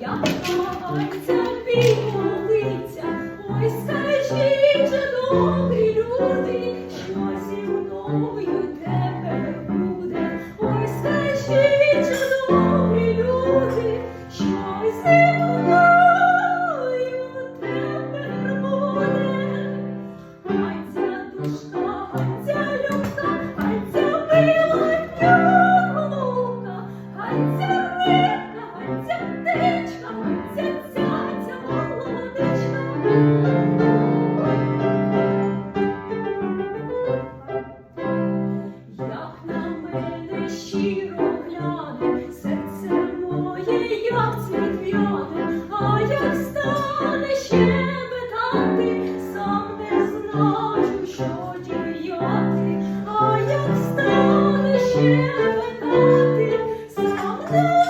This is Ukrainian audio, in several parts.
як намагається підмолитися, ой скажіть, же добрі люди, що зі мною. Як цвіт в'яне, а як стане щебетати, сам не знаю, що діяти, а як стане щебетати, сам не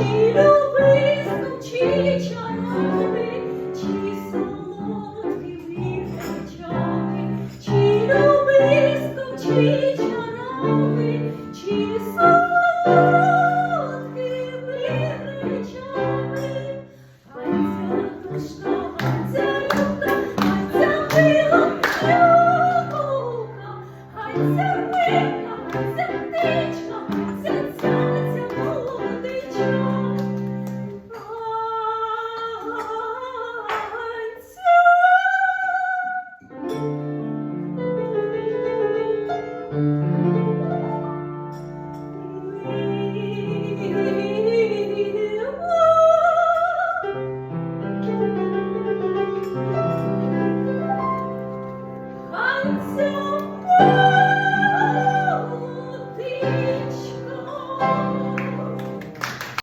Thank you.